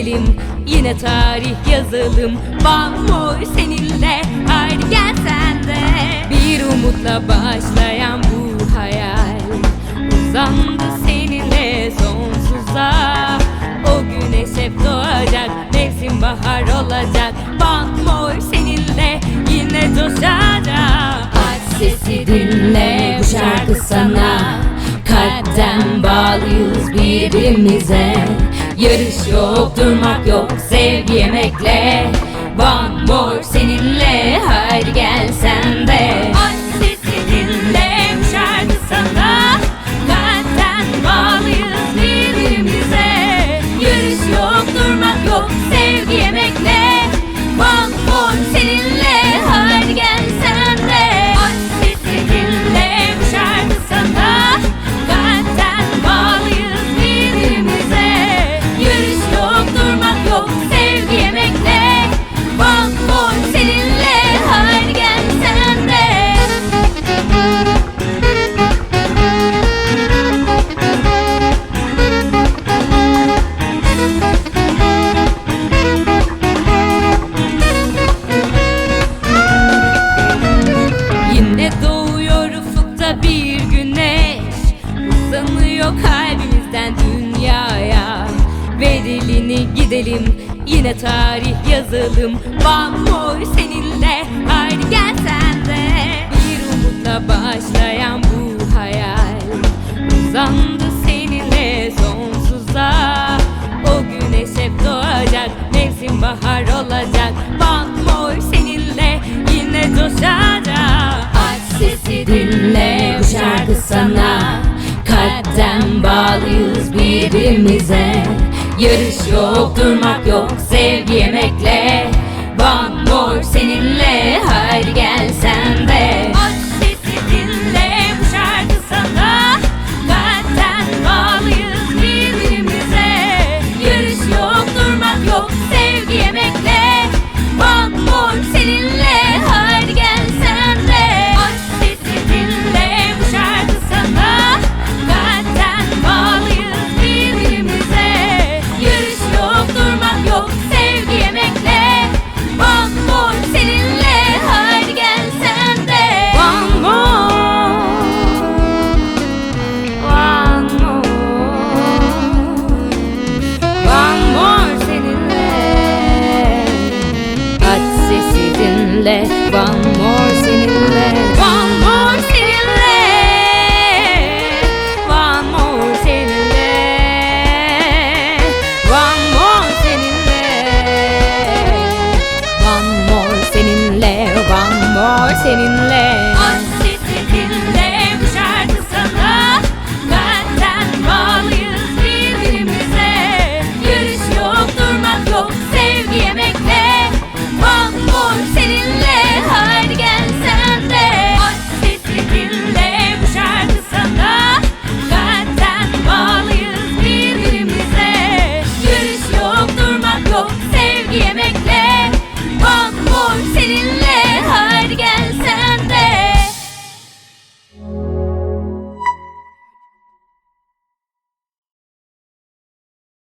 Gidelim. Yine tarih yazalım. Bamboy seninle. Haydi gel sen de. Bir umutla başlayan bu hayal. Uzandı seninle sonsuza. O güneş hep doğacak. Mevsim bahar olacak. Bamboy seninle Yine coşacak. Aç sesi dinle Bu şarkı sana. Kalpten bağlıyız birbirimize Yarış yok durmak yok. Sevgi yemekle Bamboy seninle Gidelim. Yine tarih yazalım. Bamboy seninle. Haydi gel sen de. Bir umutla başlayan bu hayal. Uzandı seninle sonsuza. O güneş hep doğacak. Mevsim bahar olacak. Bamboy seninle Yine coşacak. Aç sesi dinle Bu şarkı sana. Kalpten bağlıyız birbirimize Yarış yok durmak yok seninle One more seninle One more seninle One more seninle One more seninle One more seninle One more seninle.